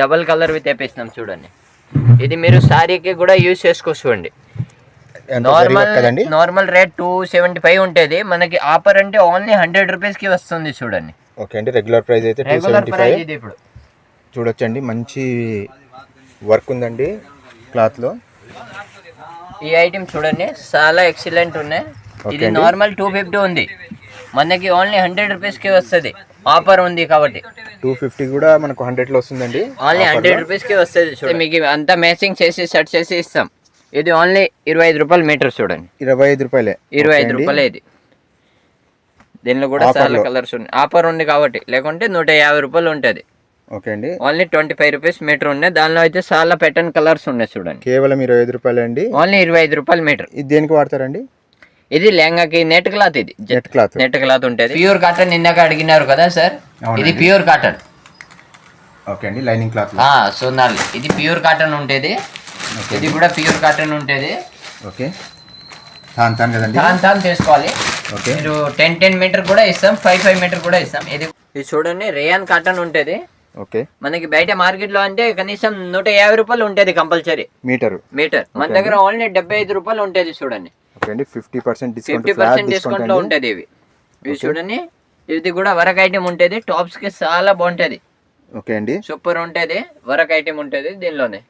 Double colour with వేపిస్తున్నాం చూడండి. ఇది మీరు శారీకి కూడా యూజ్ చేసుకోవచ్చు చూడండి ఎంత zari normal normal rate two seventy five ఉంటుంది. మనకి ఆఫర్ అంటే ఓన్లీ హండ్రెడ్ రూపీస్కి వస్తుంది చూడండి. ఓకే అండి రెగ్యులర్ ప్రైస్ అయితే టూ సెవెంటీ ఫైవ్ ఇప్పుడు. చూడొచ్చండి మంచి వర్క్ ఉందండి క్లాత్లో ఈ ఐటమ్ చూడండి చాలా ఎక్సలెంట్ ఉన్నాయి. ఇది. నార్మల్ టూ ఫిఫ్టీ ఉంది. మనకి ఓన్లీ హండ్రెడ్ రూపీస్కి వస్తుంది. ఆఫర్ ఉంది కాబట్టి. టూ ఫిఫ్టీ కూడా మనకు హండ్రెడ్లో వస్తుందండి. ఓన్లీ లో. హండ్రెడ్ రూపీస్కి వస్తుంది చూడండి మీకు అంతా మ్యాచింగ్ చేసి సెట్ చేసి ఇస్తాం. ఇది ఓన్లీ ఇరవై ఐదు రూపాయలు మీటర్ చూడండి. ఇరవై ఐదు రూపాయలే. ఇరవై ఐదు. రూపాయలు ఇది. దీనిలో కూడా చాలా లో. కలర్స్ ఉన్నాయి. ఆఫర్ ఉంది కాబట్టి లేకుంటే నూట యాభై రూపాయలు ఉంటుంది. ఓకే అండి. Only twenty five rupees meter ఉన్నాయి. దానిలో అయితే చాలా ప్యాటర్న్ కలర్స్ ఉన్నాయి చూడండి. కేవలం ఇరవై ఐదు రూపాయలే అండి. ఓన్లీ ఇరవై ఐదు రూపాయలు మీటర్ ఇది దేనికి వాడతారండి? ఇది లెహంగాకి నెట్ క్లాత్ ఇది. Net cloth. నెట్ క్లాత్ ఉంటుంది. ప్యూర్ కాటన్ ఇందాక అడిగినారు కదా సార్. ఇది ప్యూర్ కాటన్. ఓకే అండి లైనింగ్ క్లాత్. సోనాలి ఇది ప్యూర్ కాటన్ ఉంటుంది. ఓకే ఇది కూడా ప్యూర్ కాటన్ ఉంటుంది. ఓకే. తాను తాను కదండి? తాను తాను చేసుకోవాలి. ఓకే. మీరు టెన్ టెన్ మీటర్ కూడా ఇస్తాం ఫైవ్ ఫైవ్ మీటర్ కూడా ఇస్తాం. ఇది ఇది చూడండి రేయాన్ కాటన్ ఉంటుంది. ఓకే. మనకి బయట మార్కెట్లో అంటే కనీసం నూట యాభై రూపాయలు ఉంటుంది కంపల్సరీ. మీటరు. మీటర్. మన దగ్గర ఓన్లీ డెబ్బై ఐదు రూపాయలు ఉంటుంది చూడండి. ఓకే అండి. Fifty percent discount fifty percent డిస్కౌంట్లో ఉంటుంది ఇవి. ఇవి. చూడండి. ఇది కూడా వరక్ ఐటమ్ ఉంటుంది. టాప్స్కి చాలా బాగుంటది. ఓకే అండి. సూపర్ ఉంటుంది. వరక్ ఐటమ్ ఉంటుంది దీనిలోనే.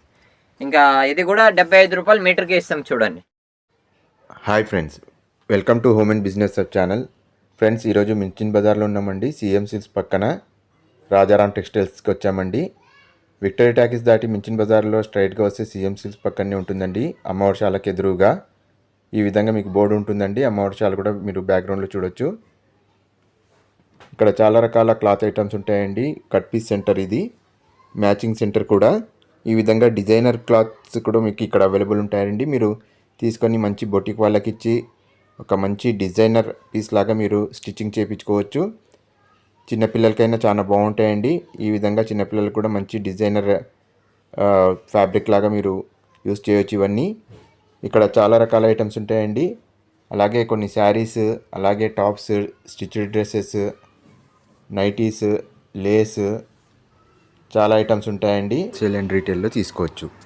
ఇంకా ఇది కూడా డెబ్బై ఐదు రూపాయలు మీటర్కి ఇస్తాం చూడండి. Hi friends. Welcome to home and business sub channel. Friends ఈరోజు మించిన్ బజార్లో ఉన్నామండి. సీఎం సిల్స్ పక్కన. రాజారాం టెక్స్టైల్స్కి వచ్చామండి. విక్టరీ టాకీస్ దాటి మించిన్ బజార్లో స్ట్రైట్గా వస్తే సీఎం సిల్స్ పక్కనే ఉంటుందండి అమ్మవర్షాలకు ఎదురుగా. ఈ విధంగా మీకు బోర్డు ఉంటుందండి అమ్మవర్షాలు కూడా మీరు బ్యాక్గ్రౌండ్లో చూడొచ్చు. ఇక్కడ చాలా రకాల క్లాత్ ఐటమ్స్ ఉంటాయండి కట్ పీస్ సెంటర్ ఇది మ్యాచింగ్ సెంటర్ కూడా. ఈ విధంగా డిజైనర్ క్లాత్స్ కూడా మీకు ఇక్కడ అవైలబుల్ ఉంటాయండి. మీరు తీసుకొని మంచి బొటిక్ వాళ్ళకి ఇచ్చి ఒక మంచి డిజైనర్ పీస్ లాగా మీరు స్టిచ్చింగ్ చేయించుకోవచ్చు. చిన్నపిల్లలకైనా చాలా బాగుంటాయండి. ఈ విధంగా చిన్నపిల్లలకు కూడా మంచి డిజైనర్ ఫ్యాబ్రిక్ లాగా మీరు యూస్ చేయొచ్చు ఇవన్నీ. ఇక్కడ చాలా రకాల ఐటమ్స్ ఉంటాయండి. అలాగే కొన్ని శారీస్ అలాగే tops stitched dresses nighties lace చాలా ఐటమ్స్ ఉంటాయండి. సేల్ అండ్ రీటైల్లో తీసుకోవచ్చు.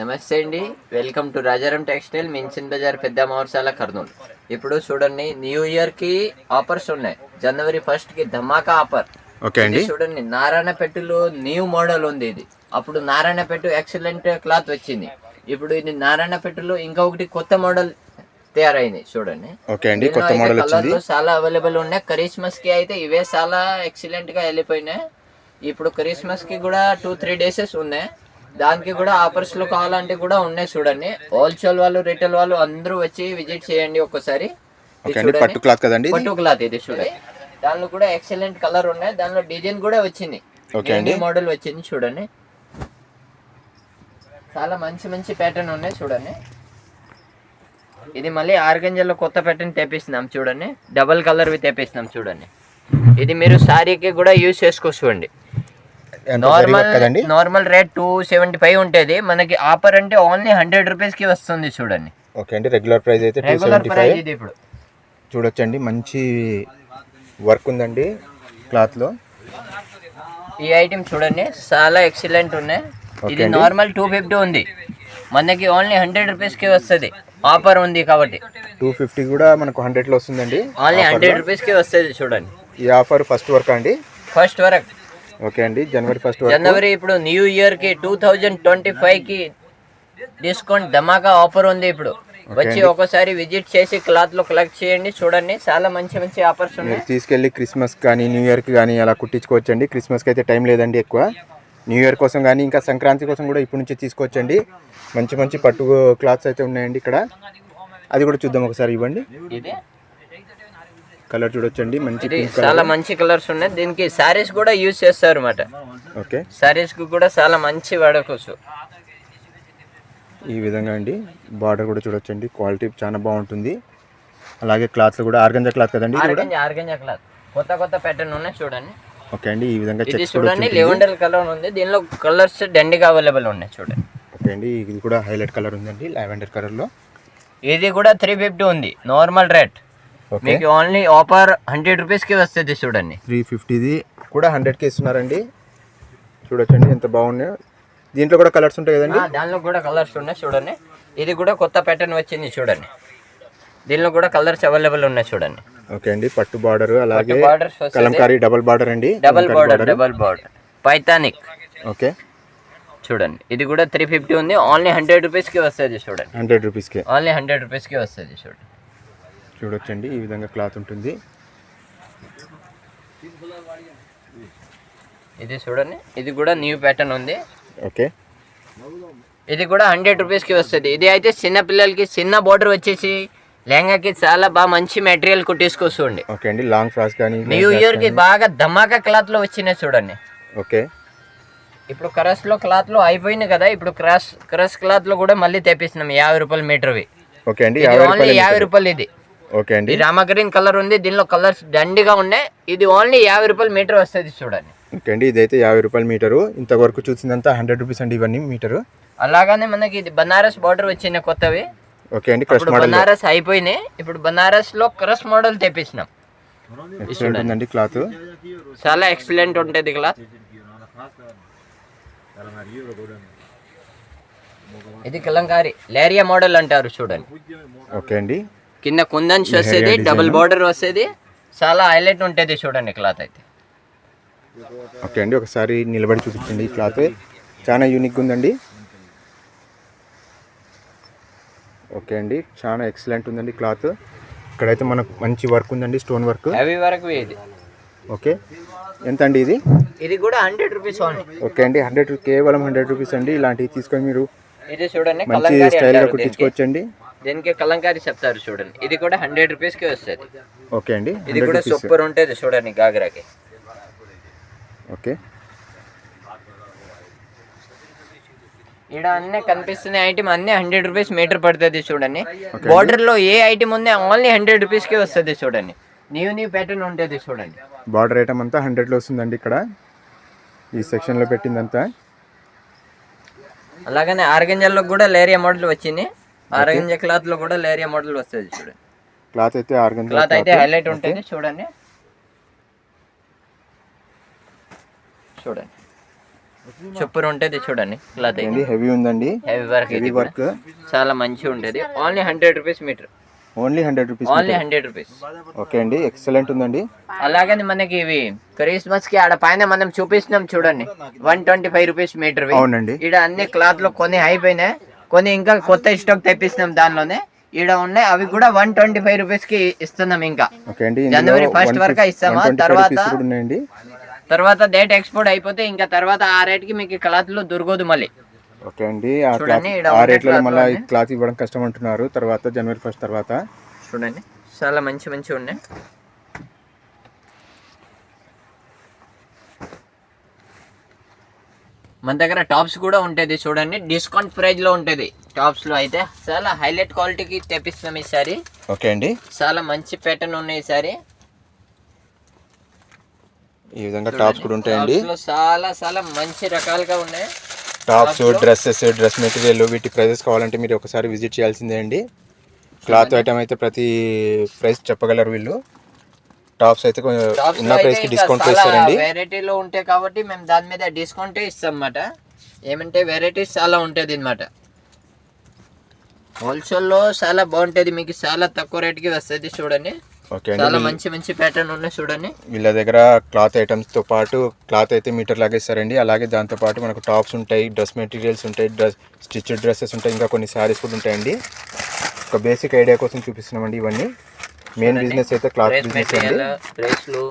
నమస్తే అండి. Welcome to Rajaram textile మిన్సిన్ Bazar పెద్ద మహర్సాల కర్నూలు ఇప్పుడు చూడండి న్యూ ఇయర్కి ఆఫర్స్ ఉన్నాయి. జనవరి ఫస్ట్కి ధమాకా ఆఫర్ ఓకే ఇది చూడండి నారాయణ పెట్టులో న్యూ మోడల్ ఉంది ఇది. అప్పుడు నారాయణ పెట్టు ఎక్సలెంట్ క్లాత్ వచ్చింది. ఇప్పుడు ఇది నారాయణ పెట్టులో ఇంకొకటి కొత్త మోడల్ తయారైంది. చూడండి. ఓకే అండి కొత్త మోడల్ వచ్చింది. చాలా అవైలబుల్ ఉన్నాయి. క్రిస్మస్కి అయితే ఇవే చాలా ఎక్సలెంట్గా వెళ్ళిపోయినాయి. ఇప్పుడు క్రిస్మస్కి కూడా టూ త్రీ డేసెస్ ఉన్నాయి. దానికి కూడా ఆఫర్స్లో కావాలంటే కూడా ఉన్నాయి చూడండి. హోల్సేల్ వాళ్ళు రిటైల్ వాళ్ళు అందరూ వచ్చి విజిట్ చేయండి ఒక్కసారి. అండి. పట్టు క్లాత్ కదండి పట్టు క్లాత్ ఇది చూడండి. దానిలో కూడా ఎక్సలెంట్ కలర్ ఉన్నాయి. దానిలో డిజైన్ కూడా వచ్చింది. ఓకే అండి. మోడల్ వచ్చింది చూడండి. చాలా మంచి మంచి ప్యాటర్న్ ఉన్నాయి చూడండి. ఇది మళ్ళీ ఆర్గంజాలో కొత్త ప్యాటర్న్ తెప్పిస్తున్నాం చూడండి. డబల్ కలర్ వి తెప్పిస్తున్నాం చూడండి. ఇది మీరు శారీకి కూడా యూజ్ చేసుకోవచ్చు zari normal normal rate two seventy five ఉంటుంది. మనకి ఆఫర్ అంటే ఓన్లీ హండ్రెడ్ రూపీస్కి వస్తుంది చూడండి. ఓకే అండి రెగ్యులర్ ప్రైస్ అయితే టూ సెవెంటీ ఫైవ్ ఇప్పుడు. చూడొచ్చండి మంచి వర్క్ ఉందండి క్లాత్లో ఈ ఐటమ్ చూడండి చాలా ఎక్సలెంట్ ఉన్నాయి. ఇది. నార్మల్ టూ ఫిఫ్టీ ఉంది. మనకి ఓన్లీ హండ్రెడ్ రూపీస్కి వస్తుంది. ఆఫర్ ఉంది కాబట్టి. టూ ఫిఫ్టీ కూడా మనకు హండ్రెడ్లో వస్తుందండి. ఓన్లీ హండ్రెడ్లో. రూపీస్కి వస్తుంది చూడండి. ఈ ఆఫర్ ఫస్ట్ వర్క్ అండి? ఫస్ట్ వరకు ఓకే అండి జనవరి ఫస్ట్ జనవరి ఇప్పుడు న్యూ ఇయర్కి టూ థౌజండ్ ట్వంటీ ఫైవ్కి డిస్కౌంట్ ధమాకా ఆఫర్ ఉంది ఇప్పుడు. వచ్చి. ఒకసారి విజిట్ చేసి క్లాత్లో కలెక్ట్ చేయండి చూడండి. చాలా మంచి మంచి ఆఫర్స్ ఉన్నాయి. తీసుకెళ్ళి క్రిస్మస్ కానీ న్యూ ఇయర్కి కానీ అలా కుట్టించుకోవచ్చండి. క్రిస్మస్కి అయితే టైం లేదండి ఎక్కువ. న్యూ ఇయర్ కోసం కానీ ఇంకా సంక్రాంతి కోసం కూడా ఇప్పటి నుంచి తీసుకోవచ్చండి. మంచి మంచి పట్టు క్లాత్స్ అయితే ఉన్నాయండి ఇక్కడ. అది కూడా చూద్దాం ఒకసారి ఇవ్వండి. ఇది? కలర్ చూడొచ్చండి. మంచి చాలా మంచి కలర్స్ ఉన్నాయి. దీనికి సారీస్ కూడా యూజ్ చేస్తారు అన్నమాట. ఓకే. సారీస్కు కూడా చాలా మంచి వాడుకోవచ్చు ఈ విధంగా అండి. బార్డర్ కూడా చూడొచ్చండి. క్వాలిటీ చాలా బాగుంటుంది. అలాగే క్లాత్స్ కూడా ఆర్గంజా క్లాత్ కదండి ఇది కూడా? Organza cloth. కొత్త కొత్త ప్యాటర్న్ ఉన్నాయి చూడండి. ఓకే అండి. ఈ విధంగా చూడండి లెవెండర్ కలర్ ఉంది. దీనిలో కలర్స్ దండిగా అవైలబుల్ ఉన్నాయి చూడండి. ఓకే అండి. ఇది కూడా హైలైట్ కలర్ ఉందండి లావెండర్ కలర్లో ఇది కూడా త్రీ ఫిఫ్టీ ఉంది. నార్మల్ రేట్ మీకు ఓన్లీ ఆఫర్ హండ్రెడ్ రూపీస్కి వస్తుంది చూడండి. త్రీ ఫిఫ్టీది కూడా హండ్రెడ్కి ఇస్తున్నారండి. చూడొచ్చండి ఎంత బాగున్నాయో. దీంట్లో కూడా కలర్స్ ఉంటాయి కదండి? దానిలో కూడా కలర్స్ ఉన్నాయి చూడండి. ఇది కూడా కొత్త ప్యాటర్న్ వచ్చింది చూడండి. దీనిలో కూడా కలర్స్ అవైలబుల్ ఉన్నాయి చూడండి. ఓకే అండి పట్టు బార్డర్ అలాగే కలంకారీ డబల్ బార్డర్ అండి డబల్ బార్డర్ డబల్ బార్డర్ పైథానిక్ ఓకే చూడండి. ఇది కూడా త్రీ ఫిఫ్టీ ఉంది. ఓన్లీ హండ్రెడ్ రూపీస్కి వస్తుంది చూడండి. హండ్రెడ్ రూపీస్కి ఓన్లీ హండ్రెడ్ రూపీస్కి వస్తుంది చూడండి. చూడొచ్చండి. ఈ విధంగా క్లాత్ ఉంటుంది. ఇది చూడండి. ఇది కూడా న్యూ ప్యాటర్న్ ఉంది. ఓకే. ఇది కూడా హండ్రెడ్ రూపీస్కి వస్తుంది. ఇది అయితే చిన్న పిల్లలకి చిన్న బార్డర్ వచ్చేసి లెహంగాకి చాలా బాగా మంచి మెటీరియల్ కుట్టించుకొస్తుంది ఓకే అండి. లాంగ్ ఫ్రాక్స్ కానీ న్యూ ఇయర్కి బాగా ధమాకా క్లాత్లో వచ్చినాయి చూడండి. ఓకే. ఇప్పుడు క్రష్లో క్లాత్లో అయిపోయింది కదా. ఇప్పుడు క్రష్ క్రష్ క్లాత్లో కూడా మళ్ళీ తెప్పిస్తున్నాం యాభై రూపాయలు మీటర్వి ఓకే అండి. ఓన్లీ యాభై రూపాయలు ఇది. ఓకే అండి. రామా గ్రీన్ కలర్ ఉంది దీనిలో కలర్స్ దండిగా ఉన్నాయి. ఇది ఓన్లీ యాభై రూపాయలు మీటర్ వస్తుంది చూడండి. ఓకే అండి ఇదైతే యాభై రూపాయల మీటరు. ఇంతవరకు చూసిందంతా హండ్రెడ్ రూపీస్ అండి ఇవన్నీ మీటరు. అలాగనే మనకి ఇది బనారస్ బార్డర్ వచ్చిన కొత్తవి. ఓకే అండి క్రష్ మోడల్. బనారస్ అయిపోయినాయి. ఇప్పుడు బనారస్లో క్రష్ మోడల్ తెప్పించినాం ఎక్సలెంట్ ఉందండి క్లాత్? చాలా ఎక్సలెంట్ ఉంటుంది క్లాత్. ఇది కలంకారీ లేరియా మోడల్ అంటారు చూడండి. ఓకే అండి. కింద కుందన్స్ వస్తుంది డబుల్ బార్డర్ వస్తుంది చాలా హైలైట్ ఉంటుంది చూడండి క్లాత్ అయితే. ఓకే అండి ఒకసారి నిలబడి చూపించండి ఈ క్లాత్ చాలా యూనిక్ ఉందండి. ఓకే అండి చాలా ఎక్సలెంట్ ఉందండి క్లాత్ ఇక్కడైతే మనకు మంచి వర్క్ ఉందండి స్టోన్ వర్క్ అవి వరకు ఇది. ఓకే ఎంత అండి ఇది? ఇది కూడా హండ్రెడ్ రూపీస్ ఓకే అండి హండ్రెడ్ కేవలం హండ్రెడ్ రూపీస్ అండి. ఇలాంటివి తీసుకొని మీరు ఇది చూడండి మంచి స్టైల్గా. కుట్టించుకోవచ్చండి. దీనికి కలంకారీ చెప్తారు చూడండి. ఇది కూడా హండ్రెడ్ రూపీస్కి వస్తుంది. ఓకే అండి. ఇది కూడా సూపర్ ఉంటుంది చూడండి గాగ్రాకి. ఓకే. ఇక్కడ అన్నీ కనిపిస్తున్న ఐటమ్ అన్ని హండ్రెడ్ రూపీస్ మీటర్ పడుతుంది చూడండి. బార్డర్లో ఏ ఐటమ్ ఉంది ఓన్లీ హండ్రెడ్ రూపీస్కి వస్తుంది చూడండి. న్యూ న్యూ ప్యాటర్న్ ఉంటుంది చూడండి. బార్డర్ ఐటమ్ అంతా హండ్రెడ్లో వస్తుందండి ఇక్కడ. ఈ సెక్షన్లో పెట్టిందంతా. అలాగనే ఆర్గంజాల్లో కూడా లేరియా మోడల్ వచ్చింది. ఆర్గంజా క్లాత్లో కూడా లేరియా మోడల్ వస్తుంది చూడండి క్లాత్ అయితే ఆర్గన్ క్లాత్ అయితే హైలైట్ ఉంటుంది చూడండి. చూడండి. సూపర్ ఉంటుంది చూడండి క్లాత్ హెవీ ఉందండి. హెవీ వర్క్ హెవీ ఇది. వర్క్ చాలా మంచిగా ఉంటుంది. Only hundred rupees meter only hundred rupees only hundred rupees okay అండి ఎక్సలెంట్ ఉందండి. అలాగని మనకి ఇవి క్రిస్మస్కి ఆడ పైన మనం చూపిస్తున్నాం చూడండి. One twenty five rupees meter అవునండి. ఈడ అన్ని క్లాత్లో కొన్ని అయిపోయినాయి కొన్ని ఇంకా కొత్త స్టాక్ తెప్పిస్తున్నాం దానిలోనే. ఈడ ఉన్నాయి. అవి కూడా వన్ ట్వంటీ ఫైవ్ రూపీస్కి ఇస్తున్నాం ఇంకా. జనవరి ఫస్ట్ వరకు ఇస్తామా? తర్వాత తర్వాత డేట్ ఎక్స్పోర్ట్ అయిపోతే ఇంకా తర్వాత ఆ రేట్కి మీకు క్లాత్లో దొరకదు మళ్ళీ. ఓకే అండి ఆ cloth మళ్ళీ. క్లాత్ ఇవ్వడం కష్టం అంటున్నారు తర్వాత జనవరి ఫస్ట్ తర్వాత. చూడండి చాలా మంచి మంచి ఉన్నాయి. మన దగ్గర టాప్స్ కూడా ఉంటుంది చూడండి. డిస్కౌంట్ ప్రైస్లో ఉంటుంది టాప్స్లో అయితే చాలా హైలైట్ క్వాలిటీకి తెప్పిస్తున్నాం ఈసారి ఓకే అండి. చాలా మంచి ప్యాటర్న్ ఉన్నాయి ఈసారి ఈ విధంగా టాప్స్ కూడా ఉంటాయండి. చాలా చాలా మంచి రకాలుగా ఉన్నాయి. టాప్స్ డ్రెస్సెస్ డ్రెస్ మెటీరియల్ వీటి ప్రైజెస్ కావాలంటే మీరు ఒకసారి విజిట్ చేయాల్సిందే అండి. క్లాత్ ఐటమ్ అయితే ప్రతి ప్రైస్ చెప్పగలరు వీళ్ళు. టాప్స్ అయితే కొంచెం ఉన్న ప్రైస్కి డిస్కౌంట్ ఇస్తారండి వెరైటీలో ఉంటాయి కాబట్టి మేము దాని మీద డిస్కౌంట్ ఇస్తాం అన్నమాట ఏమంటే వెరైటీస్ చాలా ఉంటుంది అనమాట హోల్సేల్లో చాలా బాగుంటుంది మీకు చాలా తక్కువ రేట్కి వస్తుంది చూడండి. చాలా మంచి మంచి ప్యాటర్న్ ఉన్నాయి చూడండి. వీళ్ళ దగ్గర క్లాత్ ఐటమ్స్తో పాటు క్లాత్ అయితే మీటర్ లాగా ఇస్తారండి అలాగే దాంతో పాటు మనకు టాప్స్ ఉంటాయి డ్రెస్ మెటీరియల్స్ ఉంటాయి డ్రెస్ స్టిచ్ డ్రెస్సెస్ ఉంటాయి ఇంకా కొన్ని శారీస్ కూడా ఉంటాయండి. ఒక బేసిక్ ఐడియా కోసం చూపిస్తున్నామండి ఇవన్నీ. మెయిన్ బిజినెస్ అయితే క్లాత్ బిజినెస్ అండి. డ్రెస్లు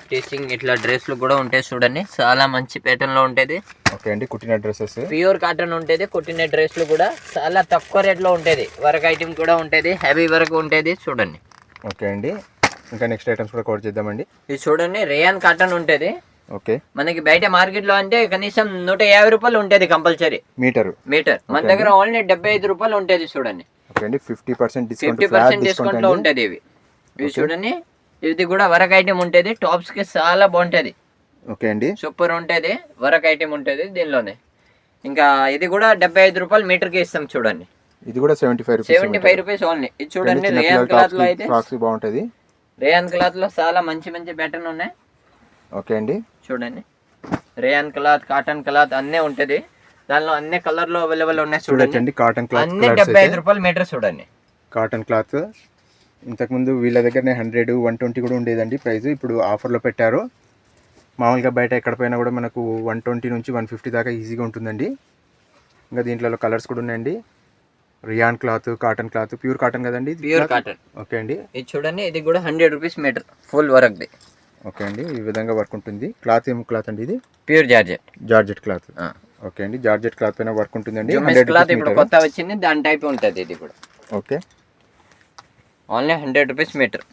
స్టిచ్చింగ్ ఇట్లా డ్రెస్లు కూడా ఉంటాయి చూడండి. చాలా మంచి ప్యాటర్న్లో ఉంటుంది. ఓకే అండి కుట్టిన డ్రెస్సెస్ ప్యూర్ కాటన్ ఉంటుంది కుట్టిన డ్రెస్లు కూడా చాలా తక్కువ రేట్లో ఉంటుంది. వర్క్ ఐటమ్ కూడా ఉంటుంది హెవీ వర్క్ ఉంటుంది చూడండి. ఓకే అండి. ఇంకా నెక్స్ట్ ఐటమ్స్ కూడా కవర్ చేద్దామండి. ఇది చూడండి రేయాన్ కాటన్ ఉంటుంది. ఓకే మనకి బయట మార్కెట్లో అంటే కనీసం నూట యాభై రూపాయలు ఉంటుంది కంపల్సరీ మీటరు మీటర్ మన దగ్గర ఓన్లీ డెబ్బై ఐదు రూపాయలు ఉంటుంది చూడండి. అండి fifty percent discount fifty percent discount డిస్కౌంట్లో అండి. ఉంటుంది ఇవి. ఇవి చూడండి ఇది కూడా వరక్ ఐటమ్ ఉంటుంది టాప్స్కి చాలా బాగుంటది. ఓకే అండి. సూపర్ ఉంటుంది వరక్ ఐటమ్ ఉంటుంది దీనిలోనే. ఇంకా ఇది కూడా డెబ్బై ఐదు రూపాయలు మీటర్కి ఇస్తాం చూడండి. ఇది కూడా seventy five seventy five rupees only ఇది చూడండి రేయాన్ క్లాత్లో అయితే. ఫ్రాక్స్ బాగుంటుంది. రేయాన్ క్లాత్లో చాలా మంచి మంచి ప్యాటర్న్ ఉన్నాయి. ఓకే అండి. చూడండి రేయన్ క్లాత్ కాటన్ క్లాత్ అన్నీ ఉంటుంది. దానిలో అన్ని కలర్లో అవైలబుల్ ఉన్నాయి చూడండి. చూడొచ్చండి కాటన్ క్లాత్ అన్ని డెబ్బై ఐదు రూపాయలు మీటర్ చూడండి. కాటన్ క్లాత్ ఇంతకుముందు వీళ్ళ దగ్గరనే హండ్రెడ్ వన్ ట్వంటీ కూడా ఉండేదండి ప్రైస్. ఇప్పుడు ఆఫర్లో పెట్టారు. మామూలుగా బయట ఎక్కడ పోయినా కూడా మనకు వన్ ట్వంటీ నుంచి వన్ ఫిఫ్టీ దాకా ఈజీగా ఉంటుందండి. ఇంకా దీంట్లో కలర్స్ కూడా ఉన్నాయండి. Rayon cloth cotton cloth pure cotton కదండి ప్యూర్? కాటన్ ఓకే అండి. ఇది చూడండి ఇది కూడా hundred rupees metre full work the okay అండి ఈ విధంగా వర్క్ ఉంటుంది. క్లాత్ ఏం క్లాత్ అండి ఇది? Pure georgette. Georgette cloth okay అండి. జార్జెట్ క్లాత్ పైన వర్క్ ఉంటుందండి. క్లాత్ ఇప్పుడు కొత్త వచ్చింది. దాని టైప్ ఉంటుంది ఇది కూడా. Okay. Only hundred rupees metre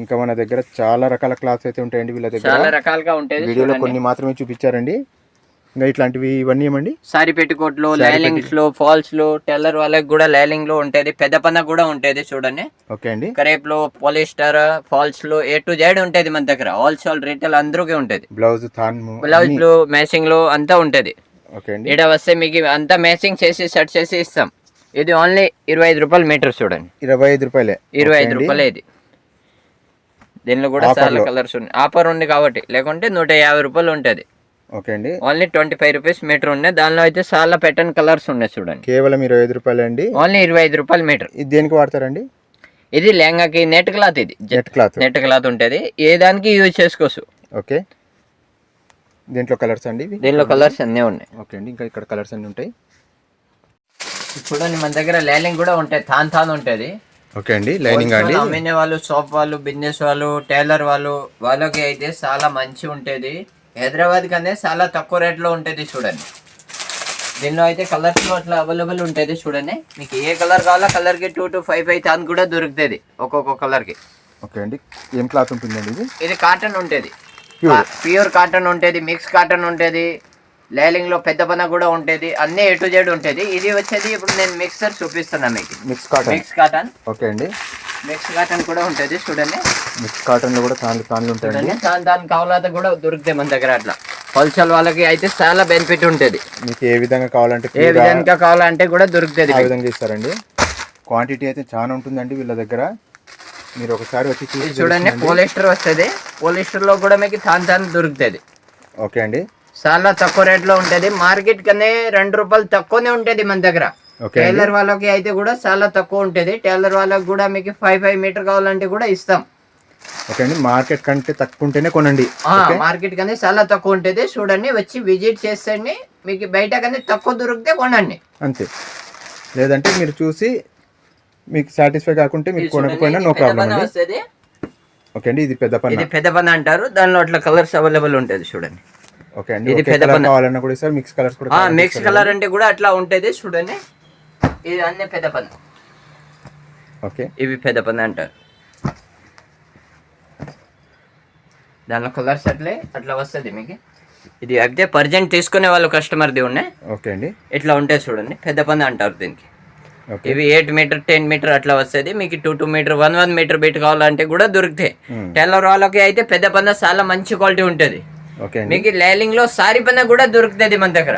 ఇంకా మన దగ్గర చాలా రకాల క్లాత్స్ అయితే ఉంటాయండి వీళ్ళ దగ్గర. చాలా రకాలుగా ఉంటుంది వీడియోలో కొన్ని మాత్రమే చూపించారండి. ఇంకా ఇట్లాంటివి ఇవన్నీ ఏమండి? సారీ పెట్టికోట్లు లైలింగ్స్లో ఫాల్స్లో టెల్లర్ వాళ్ళకి కూడా లైలింగ్లో ఉంటది పెద్ద పన్న కూడా ఉంటది చూడండి. ఓకే అండి. కరేప్లో పాలిస్టర్ ఫాల్స్లో ఏ టు జెడ్ ఉంటది మన దగ్గర. హోల్సేల్ రీటైల్ అందరికీ ఉంటది. బ్లౌజ్ బ్లౌజ్లో మ్యాచింగ్లో అంతా ఉంటది. ఓకే అండి. ఈడ వస్తే మీకు అంతా మ్యాచింగ్ చేసి సెట్ చేసి ఇస్తాం. ఇది ఓన్లీ ఇరవై ఐదు రూపాయలు మీటర్ చూడండి. ఇరవై ఐదు రూపాయలే. ఇరవై ఐదు. రూపాయలు ఇది. దీనిలో కూడా చాలా. కలర్స్ ఉన్నాయి. ఆఫర్ ఉంది కాబట్టి లేకుంటే నూట యాభై రూపాయలు ఉంటది. ఓకే అండి. Only twenty five rupees metre ఉన్నాయి. దానిలో అయితే చాలా ప్యాటర్న్ కలర్స్ ఉన్నాయి చూడండి. కేవలం ఇరవై ఐదు రూపాయలే అండి. ఓన్లీ ఇరవై ఐదు రూపాయలు మీటర్ ఇది దేనికి వాడతారండి? ఇది లెహంగాకి నెట్ క్లాత్ ఇది. నెట్ క్లాత్ నెట్ క్లాత్ ఉంటుంది. ఏ దానికి యూజ్ చేసుకోవచ్చు. ఓకే. దీంట్లో కలర్స్ అండి దీనిలో కలర్స్ అన్నీ ఉన్నాయి. ఓకే అండి ఇంకా ఇక్కడ కలర్స్ అన్ని ఉంటాయి. చూడండి మన దగ్గర లైలింగ్ కూడా ఉంటాయి థాన్ థాన్ ఉంటుంది. ఓకే అండి లైనింగ్ అండి. అమ్మిన వాళ్ళు షాప్ వాళ్ళు బిజినెస్ వాళ్ళు టైలర్ వాళ్ళు వాళ్ళకి అయితే చాలా మంచి ఉంటుంది. హైదరాబాద్ కనే చాలా తక్కువ రేట్లో ఉంటుంది చూడండి. దీనిలో అయితే కలర్స్ అట్లా అవైలబుల్ ఉంటుంది చూడండి. మీకు ఏ కలర్ కావాలో కలర్కి టూ టు ఫైవ్ ఫైవ్ థాన్ కూడా దొరుకుతుంది ఒక్కొక్క కలర్కి ఓకే అండి ఏం క్లాత్ ఉంటుందండి ఇది? ఇది కాటన్ ఉంటుంది. ప్యూర్ కాటన్ ఉంటుంది మిక్స్ కాటన్ ఉంటుంది లైలింగ్లో పెద్ద పన కూడా ఉంటుంది అన్ని ఏ టు జెడ్ ఉంటుంది. ఇది వచ్చేది ఇప్పుడు నేను మిక్సర్ చూపిస్తున్నా మీకు. Mix cotton mix cotton okay అండి. మిక్స్ కాటన్ కూడా ఉంటుంది చూడండి. మిక్స్ కాటన్లో కూడా తాన్లు ఉంటాయండి. చూడండి దాని దాని కావాలంటే కూడా దొరుకుతాయి మన దగ్గర అట్లా. హోల్సేల్ వాళ్ళకి అయితే చాలా బెనిఫిట్ ఉంటుంది. మీకు ఏ విధంగా కావాలంటే ఏ విధంగా కావాలంటే కూడా దొరుకుతుంది ఆ విధంగా ఇస్తారండి. క్వాంటిటీ అయితే చాలా ఉంటుందండి వీళ్ళ దగ్గర. మీరు ఒకసారి వచ్చి చూడండి. పోలిస్టర్ వస్తుంది. పోలిస్టర్లో కూడా మీకు తాన్ తాన్ దొరుకుతుంది. ఓకే అండి. చాలా తక్కువ రేట్లో ఉంటది. మార్కెట్ కనే రెండు రూపాయలు తక్కువనే ఉంటది మన దగ్గర. టైలర్ వాళ్ళకి అయితే కూడా చాలా తక్కువ ఉంటది. టైలర్ వాళ్ళకి కూడా మీకు ఫైవ్ ఫైవ్ మీటర్ కావాలంటే కూడా ఇస్తాం. ఓకే అండి. మార్కెట్ కంటే తక్కువ ఉంటేనే కొనండి. మార్కెట్ కనే చాలా తక్కువ ఉంటది. చూడండి వచ్చి విజిట్ చేసండి మీకు బయట కనే తక్కువ దొరికితే కొనండి. అంతే. లేదంటే మీరు చూసి మీకు సాటిస్ఫై కాకుంటే మీరు చూడండి, కొనకపోయినా నో ప్రాబ్లం అండి. ఓకే అండి ఇది పెద్ద పన్న ఇది పెద్ద పన్న అంటారు దానిలో అట్లా కలర్స్ అవైలబుల్ ఉంటుంది చూడండి. ఓకే అండి ఇది పెద్ద పన్న. కావాలన్నా కూడా సార్ మిక్స్ కలర్స్ కూడా మిక్స్ కలర్ అంటే కూడా అట్లా ఉంటది చూడండి. ఇది అన్ని పెద్ద పన్న ఓకే. ఇవి పెద్ద పన్న అంటారు. దానిలో కలర్స్ అట్లే అట్లా వస్తుంది మీకు. ఇది అయితే పర్జెంట్ తీసుకునే వాళ్ళు కస్టమర్ది ఉన్నాయి. ఓకే అండి. ఇట్లా ఉంటాయి చూడండి పెద్ద పన్న అంటారు దీనికి. ఇవి ఎయిట్ మీటర్ టెన్ మీటర్ అట్లా వస్తుంది. మీకు two two metre one one metre bit కావాలంటే కూడా దొరుకుతాయి. Hmm. టెల్లర్ వాళ్ళకి అయితే పెద్ద పన్న చాలా మంచి క్వాలిటీ ఉంటుంది. మీకు లైలింగ్లో సారీ పన్న కూడా దొరుకుతుంది మన దగ్గర.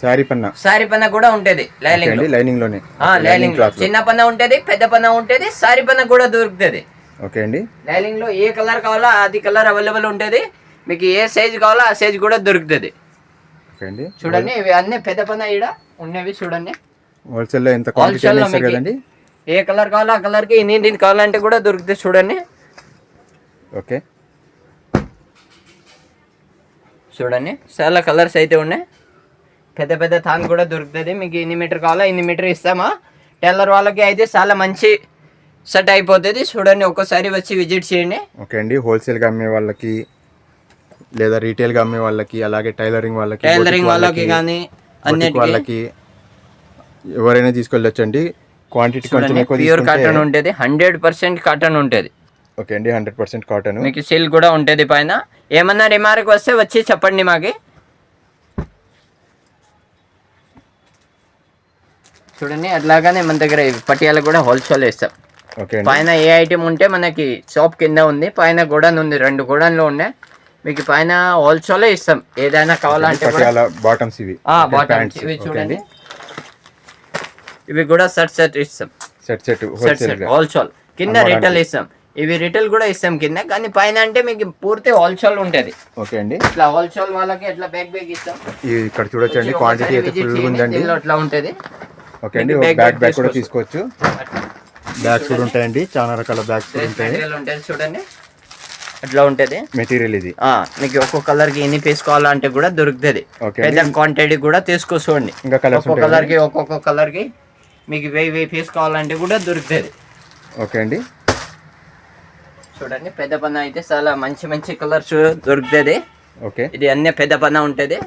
శారీ పన్న సారీ పన్న కూడా ఉంటది లైలింగ్ లైనింగ్లోనే. లైలింగ్లో. చిన్న పన్న ఉంటది పెద్ద పన్న ఉంటది సారీ పన్న కూడా దొరుకుతుంది. ఓకే అండి. లైలింగ్లో ఏ కలర్ కావాలో అది కలర్ అవైలబుల్ ఉంటది. మీకు ఏ సైజ్ కావాలో ఆ సైజ్ కూడా దొరుకుతుంది. చూడండి ఇవి అన్ని పెద్ద పన్న ఈడ ఉన్నవి చూడండి. హోల్సేల్లో ఎంత క్వాంటిటీ ఇస్తారు కదండి? ఏ కలర్ కావాలో ఆ కలర్కి ఇన్ని ఇన్ని కావాలంటే కూడా దొరుకుతుంది చూడండి. ఓకే. చూడండి. చాలా కలర్స్ అయితే ఉన్నాయి. పెద్ద పెద్ద థాన్ కూడా దొరుకుతుంది. మీకు ఇన్ని మీటర్ కావాలా ఇన్ని మీటర్ ఇస్తామా టెల్లర్ వాళ్ళకి అయితే చాలా మంచి సెట్ అయిపోతుంది. చూడండి ఒక్కసారి వచ్చి విజిట్ చేయండి. ఓకే అండి. హోల్సేల్గా అమ్మే వాళ్ళకి లేదా రీటైల్గా అమ్మే వాళ్ళకి అలాగే టైలరింగ్ వాళ్ళకి టైలరింగ్ వాళ్ళకి కానీ అన్నిటికీ వాళ్ళకి ఎవరైనా తీసుకెళ్ళొచ్చండి. క్వాంటిటీ కొంచెం ఎక్కువ ప్యూర్ కాటన్ ఉంటుంది హండ్రెడ్ పర్సెంట్ కాటన్ ఉంటుంది ఓకే అండి హండ్రెడ్ పర్సెంట్ కాటన్ మీకు సిల్క్ కూడా ఉంటుంది పైన. ఏమన్నా రిమార్క్ వస్తే వచ్చి చెప్పండి మాకి. చూడండి అట్లాగానే మన దగ్గర ఇవి పటియాలు కూడా హోల్సేల్ అండి. పైన ఏ ఐటమ్ ఉంటే మనకి షాప్ కింద ఉంది. పైన గోడన్ ఉంది రెండు గోడన్లు ఉన్నాయి. మీకు పైన హోల్సేల్ ఇస్తాం. ఏదైనా కావాలంటే బాటమ్స్ ఇవి. బాటమ్స్ ఇవి చూడండి. ఇవి కూడా సెట్ సెట్ ఇస్తాం. Set set set set wholesale కింద. రిటైల్ ఇస్తాం. ఇవి రిటైల్ కూడా ఇస్తాం కింద కానీ పైన అంటే మీకు పూర్తి హోల్సేల్ ఉంటుంది. ఓకే అండి. ఇట్లా హోల్సేల్ వాళ్ళకి ఇట్లా బ్యాగ్ బ్యాగ్ ఇస్తాం. ఇక్కడ చూడొచ్చండి క్వాంటిటీ అయితే ఫుల్. ఉందండి. ఇట్లా ఉంటుంది. ఓకే అండి బ్యాగ్ బ్యాగ్ కూడా తీసుకోవచ్చు. బ్యాగ్స్ కూడా ఉంటాయండి చాలా రకాల బ్యాగ్స్ ఉంటాయి ఉంటుంది చూడండి. అట్లా ఉంటుంది. మెటీరియల్ ఇది. మీకు ఒక్కో కలర్కి ఎన్ని పీస్ కావాలంటే కూడా దొరుకుతుంది. పెద్ద క్వాంటిటీ కూడా తీసుకోసుకోండి ఇంకా కలర్స్ ఒక్కో ఉంటాయి కలర్కి ఒక్కొక్క కలర్కి మీకు వెయ్యి వెయ్యి పీస్ కావాలంటే కూడా దొరుకుతుంది. ఓకే అండి. చూడండి పెద్ద పన్న అయితే చాలా మంచి మంచి కలర్స్ దొరుకుతుంది. ఓకే. ఇది అన్ని పెద్ద పన్న ఉంటుంది.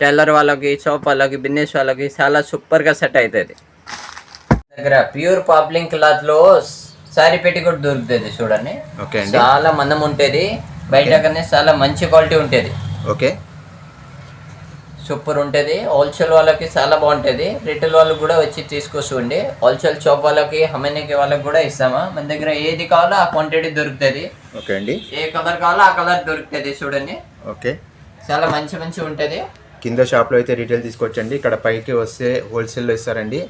టైలర్ వాళ్ళకి షాప్ వాళ్ళకి బిజినెస్ వాళ్ళకి చాలా సూపర్గా సెట్ అవుతుంది దగ్గర ప్యూర్ పాప్లింగ్ క్లాత్లో సారీ పెట్టి కూడా దొరుకుతుంది చూడండి. చాలా మందం ఉంటుంది. బయట కన్నా చాలా మంచి క్వాలిటీ ఉంటుంది. ఓకే. సూపర్ ఉంటుంది. హోల్సేల్ వాళ్ళకి చాలా బాగుంటుంది. రిటైల్ వాళ్ళకి కూడా వచ్చి తీసుకొస్తుంది హోల్సేల్ షాప్ వాళ్ళకి హమెనికి వాళ్ళకి కూడా ఇస్తామా? మన దగ్గర ఏది కావాలో ఆ క్వాంటిటీ దొరుకుతుంది. ఓకే అండి. ఏ కలర్ కావాలో ఆ కలర్ దొరుకుతుంది చూడండి. ఓకే. చాలా మంచి మంచి ఉంటుంది. కింద షాప్లో అయితే రీటైల్ తీసుకోవచ్చండి ఇక్కడ పైకి వస్తే హోల్సేల్లో ఇస్తారండి.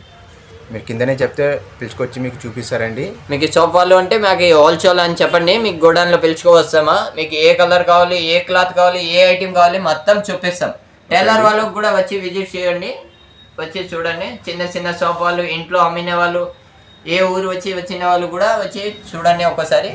మీరు కిందనే చెప్తే పిలుచుకొచ్చి మీకు చూపిస్తారండి. మీకు షాప్ వాళ్ళు అంటే మాకు హోల్సేల్ అని చెప్పండి. మీకు గోడౌన్లో పిలుచుకోవస్తామా మీకు ఏ కలర్ కావాలి ఏ క్లాత్ కావాలి ఏ ఐటెం కావాలి మొత్తం చూపిస్తాం. టైలర్ వాళ్ళకి కూడా వచ్చి విజిట్ చేయండి. వచ్చి చూడండి. చిన్న చిన్న షాప్ వాళ్ళు ఇంట్లో అమ్మిన వాళ్ళు ఏ ఊరు వచ్చి వచ్చిన వాళ్ళు కూడా వచ్చి చూడండి ఒకసారి.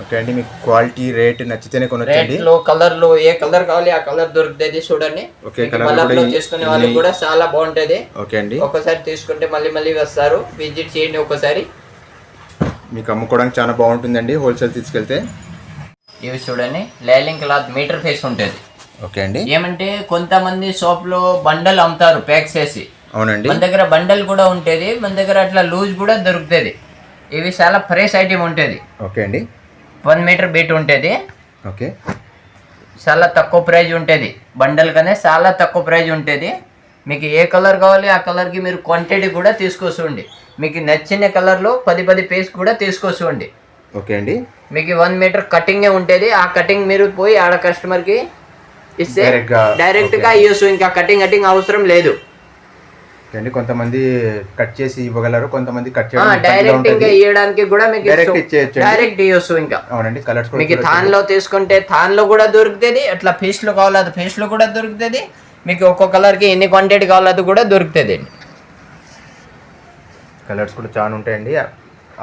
ఓకే అండి మీకు క్వాలిటీ రేట్ నచ్చితేనే కొనొచ్చండి. రేట్లు కలర్లు ఏ కలర్ కావాలి ఆ కలర్ దొరుకుతుంది చూడండి. ఓకే, బల్బ్లో చేసుకునే వాళ్ళకి కూడా చాలా బాగుంటది. ఓకే అండి. ఒకసారి తీసుకుంటే మళ్ళీ మళ్ళీ వస్తారు. విజిట్ చేయండి ఒకసారి. మీకు అమ్ముకోవడానికి చాలా బాగుంటుందండి హోల్సేల్ తీసుకెళ్తే. ఇవి చూడండి. లైలింగ్ క్లాత్ మీటర్ ఫేస్ ఉంటుంది. ఓకే అండి. ఏమంటే కొంతమంది షాప్లో బండల్ అమ్ముతారు ప్యాక్ చేసి అవునండి. మన దగ్గర బండల్ కూడా ఉంటుంది మన దగ్గర అట్లా లూజ్ కూడా దొరుకుతుంది. ఇవి చాలా ఫ్రెష్ ఐటమ్ ఉంటుంది. ఓకే అండి. వన్ మీటర్ బీట్ ఉంటుంది. ఓకే. చాలా తక్కువ ప్రైజ్ ఉంటుంది. బండల్ కనే చాలా తక్కువ ప్రైజ్ ఉంటుంది. మీకు ఏ కలర్ కావాలి ఆ కలర్కి మీరు క్వాంటిటీ కూడా తీసుకొస్తుంది మీకు నచ్చిన కలర్లో పది పది పీస్ కూడా తీసుకొస్తుంది ఓకే అండి. మీకు వన్ మీటర్ కటింగే ఉంటుంది. ఆ కటింగ్ మీరు పోయి ఆడ కస్టమర్కి ఇస్తే డైరెక్ట్గా ఇవ్వచ్చు ఇంకా కటింగ్ కటింగ్ అవసరం లేదు అండి కొంతమంది కట్ చేసి ఇవ్వగలరు కొంతమంది కట్ చేయడం డైరెక్ట్ ఇంకా. ఇవ్వడానికి కూడా మీకు. డైరెక్ట్ ఇవ్వచ్చు ఇంకా అవునండి కలర్స్ మీకు. థాన్లో తీసుకుంటే థాన్లో కూడా దొరుకుతుంది అట్లా ఫేస్లో కావాలి అది ఫేస్లో కూడా దొరుకుతుంది మీకు ఒక్కో కలర్కి ఎన్ని క్వాంటిటీ కావాలో అది కూడా దొరుకుతుంది కలర్స్ కూడా చాలా ఉంటాయండి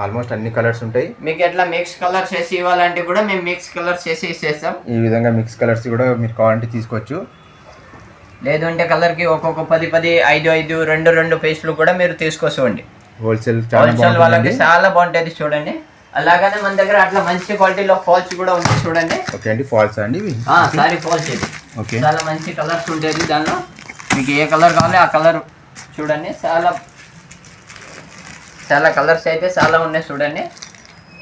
ఆల్మోస్ట్ అన్ని కలర్స్ ఉంటాయి. మీకు ఎట్లా మిక్స్ కలర్ చేసి ఇవ్వాలంటే కూడా మేము మిక్స్ కలర్ చేసి ఇచ్చేస్తాం. ఈ విధంగా మిక్స్ కలర్స్ కూడా మీరు కావాలంటే తీసుకోవచ్చు. లేదు అంటే కలర్కి ఒక్కొక్క పది పది ఐదు ఐదు రెండు రెండు పేస్ట్లు కూడా మీరు తీసుకొచ్చుకోండి హోల్సేల్ హోల్సేల్ వాళ్ళకి చాలా బాగుంటుంది చూడండి. అలాగనే మన దగ్గర అట్లా మంచి క్వాలిటీలో ఫాల్స్ కూడా ఉంది చూడండి. ఓకే అండి ఫాల్స్ అండి సారీ ఫాల్స్ ఇది. ఓకే చాలా మంచి కలర్స్ ఉంటుంది దానిలో. మీకు ఏ కలర్ కావాలి ఆ కలర్ చూడండి. చాలా చాలా కలర్స్ అయితే చాలా ఉన్నాయి చూడండి.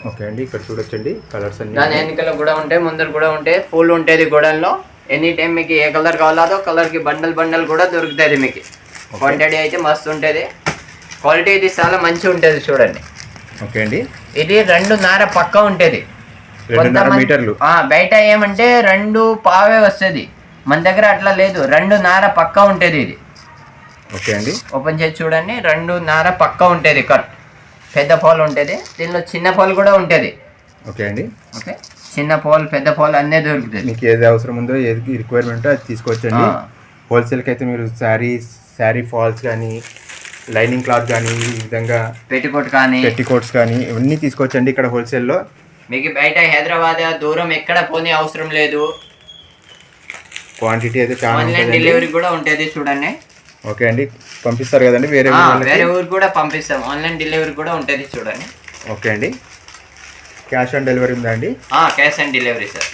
ఓకే అండి ఇక్కడ చూడొచ్చండి కలర్స్ దాని అన్ని వెనుకలో కూడా ఉంటాయి ముందర కూడా ఉంటాయి. ఫుల్ ఉంటుంది గోడల్లో. ఎనీ టైం మీకు ఏ కలర్ కావాలో కలర్కి బండల్ బండల్ కూడా దొరుకుతుంది మీకు. క్వాంటిటీ అయితే మస్తు ఉంటుంది. క్వాలిటీ ఇది చాలా మంచి ఉంటుంది చూడండి. ఓకే అండి. ఇది రెండు నార పక్క ఉంటుంది. మీటర్లు. బయట ఏమంటే రెండు పావే వస్తుంది. మన దగ్గర అట్లా లేదు. రెండు నార పక్క ఉంటుంది ఇది. ఓకే అండి. ఓపెన్ చేసి చూడండి. రెండు నార పక్క ఉంటుంది కట్. పెద్ద పాలు ఉంటుంది. దీనిలో చిన్న పాలు కూడా ఉంటుంది. ఓకే అండి. ఓకే. చిన్న పాలు పెద్ద పాలు అన్నీ దొరుకుతుంది మీకు ఏది అవసరం ఉందో ఏది రిక్వైర్మెంట్ అది తీసుకోవచ్చండి. హోల్సేల్కి అయితే మీరు శారీస్ శారీ ఫాల్స్ కానీ లైనింగ్ క్లాత్ కానీ ఈ విధంగా పెట్టికోట్ కానీ. పెట్టికోట్స్ కానీ ఇవన్నీ తీసుకోవచ్చండి ఇక్కడ హోల్సేల్లో మీకు బయట హైదరాబాద్ దూరం ఎక్కడ పోనీ అవసరం లేదు. క్వాంటిటీ అయితే చాలా డెలివరీ కూడా ఉంటుంది చూడండి. ఓకే అండి. పంపిస్తారు కదండి వేరే? వేరే ఊరు కూడా పంపిస్తాం. ఆన్లైన్ డెలివరీ కూడా ఉంటుంది చూడండి. ఓకే అండి. క్యాష్ ఆన్ డెలివరీ ఉందా అండి? Cash on delivery sir.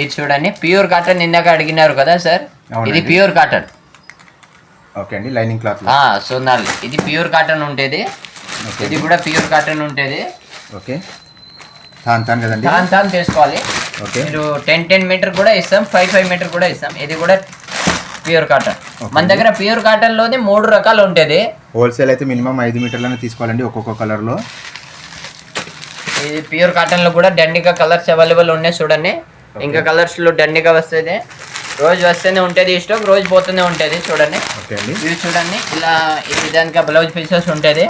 ఇది చూడండి ప్యూర్ కాటన్ ఇందాక అడిగినారు కదా సార్. ఇది ప్యూర్ కాటన్. ఓకే అండి లైనింగ్ క్లాత్ సోనాలి ఇది ప్యూర్ కాటన్ ఉంటుంది. ఇది కూడా ప్యూర్ కాటన్ ఉంటుంది. ఓకే. తాను తాను కదండి? దాని తీసుకోవాలి ఓకే మీరు టెన్ టెన్ మీటర్ కూడా ఇస్తాం ఫైవ్ ఫైవ్ మీటర్ కూడా ఇస్తాం. ఇది కూడా ప్యూర్ కాటన్. మన దగ్గర ప్యూర్ కాటన్లోనే మూడు రకాలు ఉంటుంది. హోల్సేల్ అయితే మినిమం ఐదు మీటర్లను తీసుకోవాలండి ఒక్కొక్క కలర్లో. ఇది ప్యూర్ కాటన్లో కూడా దండిగా కలర్స్ అవైలబుల్ ఉన్నాయి చూడండి. ఇంకా కలర్స్లో దండిగా వస్తుంది. రోజు వస్తూనే ఉంటుంది స్టాక్ రోజు పోతూనే ఉంటుంది చూడండి. ఇవి చూడండి ఇలా ఈ విధంగా బ్లౌజ్ పీసెస్ ఉంటుంది.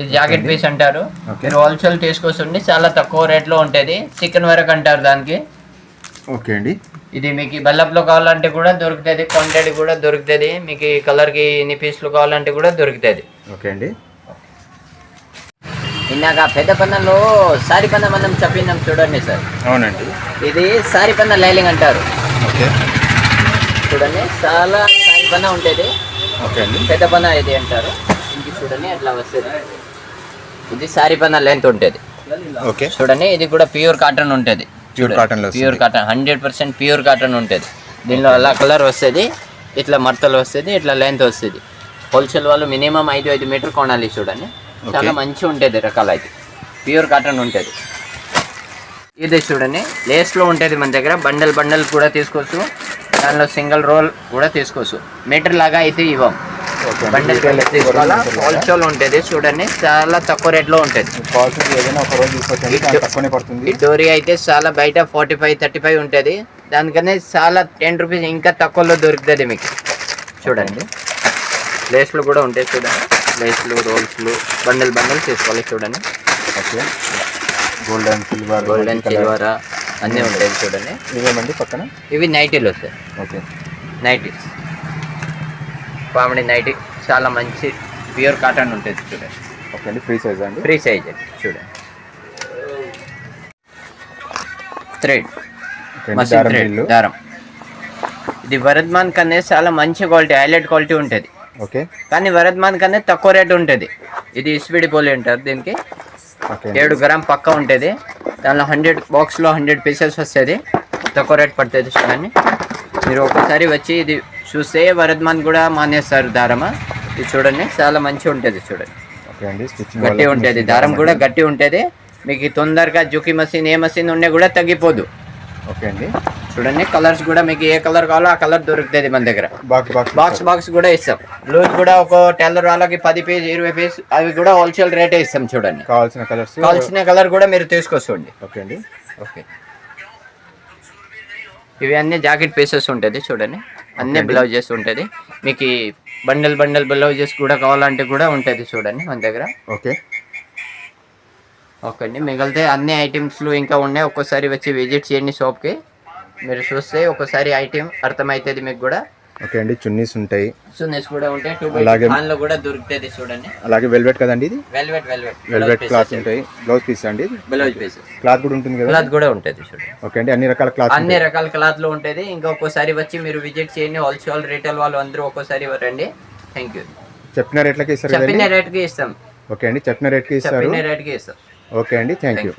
ఇది జాకెట్ పీస్ అంటారు. మీరు హోల్సేల్ తీసుకొస్తుంది చాలా తక్కువ రేట్లో ఉంటుంది. చికెన్ వరకు అంటారు దానికి. ఓకే అండి. ఇది మీకు బల్లప్లో కావాలంటే కూడా దొరుకుతుంది. క్వాంటిటీ కూడా దొరుకుతుంది. మీకు ఈ కలర్కి ఇన్ని పీసులు కావాలంటే కూడా దొరుకుతుంది. ఓకే అండి. ఇందాక పెద్ద పన్నంలో సారి పన్న మనం చెప్పినాం చూడండి సార్. అవునండి. ఇది సారి పన్న లైలింగ్ అంటారు. ఓకే. చూడండి చాలా సారి పన్న ఉంటుంది. ఓకే అండి. పెద్ద పన్న ఇది అంటారు. ఇంటి చూడండి అట్లా వస్తుంది. ఇది సారీ పన్న లెంత్ ఉంటుంది. ఓకే. చూడండి ఇది కూడా ప్యూర్ కాటన్ ఉంటుంది. ప్యూర్ కాటన్లో pure cotton hundred percent pure cotton ఉంటుంది. దీనిలో అలా కలర్ వస్తుంది ఇట్లా మడతలు వస్తుంది ఇట్లా లెంత్ వస్తుంది. హోల్సేల్ వాళ్ళు మినిమం ఐదు ఐదు మీటర్ కొనాలి చూడండి. చాలా మంచిగా ఉంటుంది రకాలు అయితే. ప్యూర్ కాటన్ ఉంటుంది. ఇది చూడండి లేస్లో ఉంటుంది మన దగ్గర. బండల్ బండల్ కూడా తీసుకోవచ్చు. దానిలో సింగిల్ రోల్ కూడా తీసుకోవచ్చు. మీటర్ లాగా అయితే ఇవ్వం. బండల్ తీసుకోవాలా హోల్సేల్ ఉంటుంది చూడండి. చాలా తక్కువ రేట్లో ఉంటుంది. ఈ డోరీ అయితే చాలా బయట ఫార్టీ ఫైవ్ థర్టీ ఫైవ్ ఉంటుంది. దానికనే చాలా టెన్ రూపీస్ ఇంకా తక్కువలో దొరుకుతుంది మీకు. చూడండి. లేస్లు కూడా ఉంటాయి చూడండి. లేస్లు రోల్స్లు బండల్ బండల్ తీసుకోవాలి చూడండి. Okay golden silver golden silver అన్నీ ఉంటాయి చూడండి. ఇవేమండి పక్కన? ఇవి నైటీలు వస్తాయి ఓకే నైటీస్ కామెడీ నైటీ చాలా మంచి ప్యూర్ కాటన్ ఉంటుంది చూడండి. ఓకే అండి ఫ్రీ సైజ్ అండి? ఫ్రీ సైజ్ చూడండి. థ్రెడ్ అండి, మసీన్ దారం థ్రెడ్ మిల్లు. దారం. ఇది వరద్మాన్ కన్నా చాలా మంచి క్వాలిటీ హైలైట్ క్వాలిటీ ఉంటుంది. ఓకే. కానీ వరద్మాన్ కన్నా తక్కువ రేట్ ఉంటుంది. ఇది ఇస్పిడి పోలి అంటారు దీనికి. ఏడు గ్రామ్ పక్క ఉంటుంది. దానిలో హండ్రెడ్ బాక్స్లో హండ్రెడ్ పీసెస్ వస్తుంది. తక్కువ రేట్ పడుతుంది చూడండి. మీరు ఒకసారి వచ్చి ఇది చూస్తే వరద్మాన్ కూడా మానేస్తారు దారమా ఇది చూడండి చాలా మంచిగా ఉంటుంది చూడండి. గట్టి ఉంటుంది దారం కూడా గట్టి ఉంటుంది. మీకు తొందరగా జుకి మషిన్ ఏ మషిన్ ఉన్నా కూడా తగ్గిపోదు. ఓకే అండి. చూడండి కలర్స్ కూడా మీకు ఏ కలర్ కావాలో ఆ కలర్ దొరుకుతుంది మన దగ్గర. బాక్స్ బాక్స్ కూడా ఇస్తాం. లూజ్ కూడా ఒక టెల్లర్ వాళ్ళకి పది పీస్ ఇరవై పీస్ అవి కూడా హోల్సేల్ రేటే ఇస్తాం చూడండి. కావాల్సిన కలర్స్. కావాల్సిన కలర్ కూడా మీరు తీసుకొచ్చండి. ఓకే అండి. ఓకే. ఇవి అన్ని జాకెట్ పీసెస్ ఉంటుంది చూడండి. అన్ని బ్లౌజెస్ ఉంటుంది. మీకు బండల్ బండల్ బ్లౌజెస్ కూడా కావాలంటే కూడా ఉంటుంది చూడండి మన దగ్గర. ఓకే. ఓకే అండి. మిగిలితే అన్ని ఐటమ్స్లు ఇంకా ఉన్నాయి. ఒక్కోసారి వచ్చి విజిట్ చేయండి షాప్కి మీరు చూస్తే ఒకసారి ఐటమ్ అర్థమవుతుంది మీకు కూడా. ఓకే అండి చున్నీస్ ఉంటాయి. సున్నెస్ కూడా ఉంటాయి టూ అలాగే- లో కూడా దొరుకుతుంది చూడండి. అలాగే వెల్వెట్ కదండి ఇది? వెల్వెట్ వెల్వెట్ వెల్వెట్ క్లాత్ ఉంటాయి. బ్లౌజ్ పీస్ అండి బ్లౌజ్ పీసెస్ క్లాత్ కూడా ఉంటుంది కదా? క్లాత్ కూడా ఉంటుంది చూడండి. ఓకే అండి అన్ని రకాల క్లాత్ అన్ని రకాల క్లాత్లో ఉంటుంది. ఇంకా ఒక్కోసారి వచ్చి మీరు విజిట్ చేయండి. హోల్సేల్ రీటైల్ వాళ్ళు అందరూ ఒక్కోసారి రండి. థ్యాంక్ యూ చెప్పిన రేట్లకి ఇస్తారు చెప్పిన కదండి? రేట్కి ఇస్తాం. ఓకే అండి చెప్పిన రేట్కి ఇస్తారు. చెప్పిన రేట్కి ఇస్తాం. ఓకే అండి థ్యాంక్ యూ